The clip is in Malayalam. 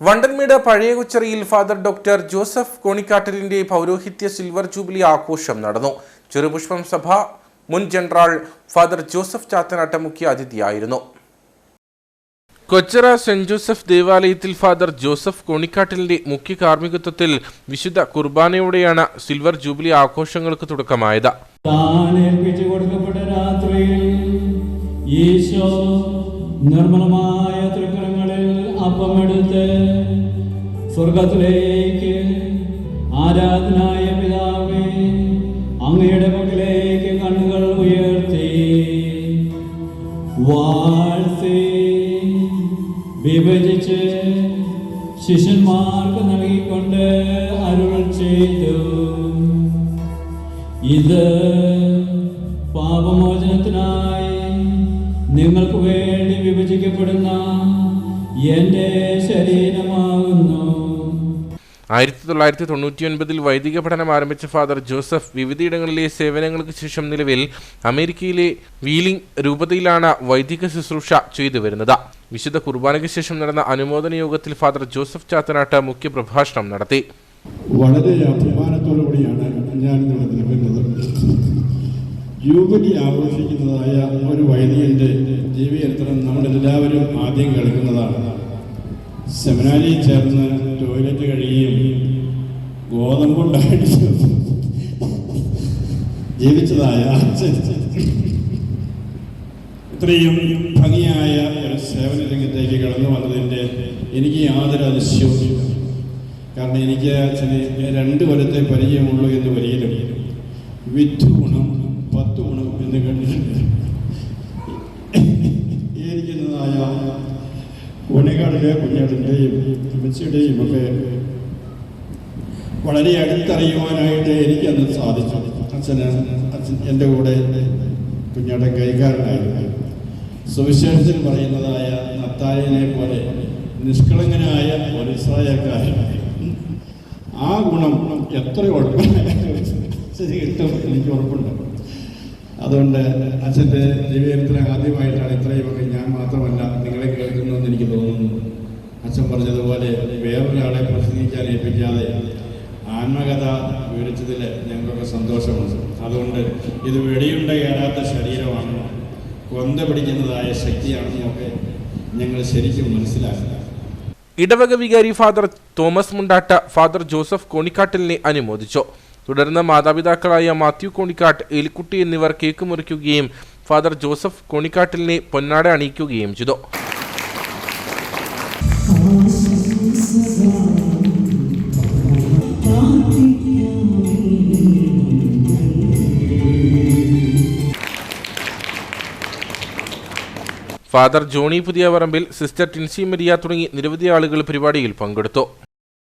വണ്ടൻമേട് പഴയ കുച്ചറിയിൽ ഫാദർ ഡോക്ടർ ജോസഫ് കോണിക്കാട്ടലിന്റെ പൗരോഹിത്യ സിൽവർ ജൂബിലി ആഘോഷം നടന്നു. ചെറുപുഷ്പം സഭ മുൻ ജനറൽ ഫാദർ ജോസഫ് ചാത്തനാട്ട മുഖ്യ അതിഥിയായിരുന്നു. കൊച്ചറ സെന്റ് ജോസഫ് ദേവാലയത്തിൽ ഫാദർ ജോസഫ് കോണിക്കാട്ടിലിന്റെ മുഖ്യ കാർമ്മികത്വത്തിൽ വിശുദ്ധ കുർബാനയോടെയാണ് സിൽവർ ജൂബിലി ആഘോഷങ്ങൾക്ക് തുടക്കമായത്. കൊടുക്കപ്പെട്ട രാത്രിയിൽ ഈശോ നിർമ്മലമായ അപ്പമെടുത്ത് സ്വർഗത്തിലേക്ക് ആരാധനായ പിതാവേ അങ്ങയുടെ മുകളിലേക്ക് കണ്ണുകൾ ഉയർത്തി. വാഴ്ത്തി വിഭജിച്ച് ശിഷ്യന്മാർക്ക് നൽകിക്കൊണ്ട് അരുൾ ചെയ്തു. ഇത് പാപമോചനത്തിനായി നിങ്ങൾക്ക് വേണ്ടി വിഭജിക്കപ്പെടുന്ന എന്റെ ശരീരമാകുന്നു. ആയിരത്തി തൊള്ളായിരത്തി തൊണ്ണൂറ്റി ഒൻപതിൽ വൈദിക പഠനം ആരംഭിച്ച ഫാദർ ജോസഫ് വിവിധയിടങ്ങളിലെ സേവനങ്ങൾക്ക് ശേഷം നിലവിൽ അമേരിക്കയിലെ വീലിംഗ് രൂപതയിലാണ് വൈദിക ശുശ്രൂഷ ചെയ്തു വരുന്നത്. വിശുദ്ധ കുർബാനയ്ക്ക് ശേഷം നടന്ന അനുമോദന യോഗത്തിൽ ഫാദർ ജോസഫ് ചാത്തനാട്ട് മുഖ്യ പ്രഭാഷണം നടത്തി. വളരെ അഭിമാനത്തോടു കൂടിയാണ് ഞാൻ നിൽക്കുന്നത്. ജൂബിലി ആഘോഷിക്കുന്നതായ ഒരു വൈദികന്റെ ജീവചരിത്രം നമ്മളെല്ലാവരും ആദ്യം കേൾക്കുന്നതാണ്. സെമിനാരിയിൽ ചേർന്ന് ടോയ്ലറ്റ് കഴിയുകയും ഗോതമ്പുണ്ടായിട്ട് ജീവിച്ചതായ ഇത്രയും ഭംഗിയായ ഒരു സേവന രംഗത്തേക്ക് കടന്നു വന്നതിന്റെ എനിക്ക് യാതൊരു അതിശയവുമില്ല. കാരണം എനിക്ക് രണ്ട് കൊല്ലത്തെ പരിചയമുള്ളൂ എന്ന് വരികയിലും വിറ്റ് ഗുണം പത്ത് ഗുണം എന്ന് കണ്ടിട്ടുണ്ട് ഈ ഇരിക്കുന്നതായ കോണിക്കാടിലെ കുഞ്ഞാടിന്റെയും അമ്മച്ചിയുടെയും ഒക്കെ വളരെ അടുത്തറിയുവാനായിട്ട് എനിക്ക് എനിക്കന്ന് സാധിച്ചു. അച്ഛന് അച്ഛൻ എന്റെ കൂടെ കുഞ്ഞാടൻ കൈകാരനായിരുന്നു സുവിശേഷത്തിൽ പറയുന്നതായ നത്താലിനെ പോലെ നിഷ്കളങ്കനായ ഒരു ഇസ്രായേൽക്കാരൻ. ആ ഗുണം എത്ര ശരി കിട്ടും. എനിക്ക് ഉറപ്പുണ്ട്. അതുകൊണ്ട് അച്ഛന്റെ ജീവിതത്തിൽ ആദ്യമായിട്ടാണ് ഇത്രയുമൊക്കെ ഞാൻ മാത്രമല്ല നിങ്ങളെ കേൾക്കുന്നതെന്ന് എനിക്ക് തോന്നുന്നു. അച്ഛൻ പറഞ്ഞതുപോലെ വേറൊരാളെ പ്രസംഗിക്കാൻ ഏൽപ്പിക്കാതെ ആത്മകഥ വിവരിച്ചതിൽ ഞങ്ങൾക്ക് സന്തോഷമുണ്ട്. അതുകൊണ്ട് ഇത് വെടിയുണ്ട കയറാത്ത ശരീരമാണ്. കൊന്ത പിടിക്കുന്നതായ ശക്തിയാണെന്നൊക്കെ ഞങ്ങൾ ശരിക്കും മനസ്സിലാക്കുക ഇടവക വികാരി father Thomas Mundatta father Joseph കോണിക്കാട്ടിലിനെ അനുമോദിച്ചു. തുടർന്ന് മാതാപിതാക്കളായ മാത്യു കോണിക്കാട്ട് എലിക്കുട്ടി എന്നിവർ കേക്ക് മുറിക്കുകയും ഫാദർ ജോസഫ് കോണിക്കാട്ടിലിനെ പൊന്നാട അണിയിക്കുകയും ചെയ്തു. ഫാദർ ജോണി പുതിയ പറമ്പിൽ സിസ്റ്റർ ടിൻസി മരിയ തുടങ്ങി നിരവധി ആളുകൾ പരിപാടിയിൽ പങ്കെടുത്തു.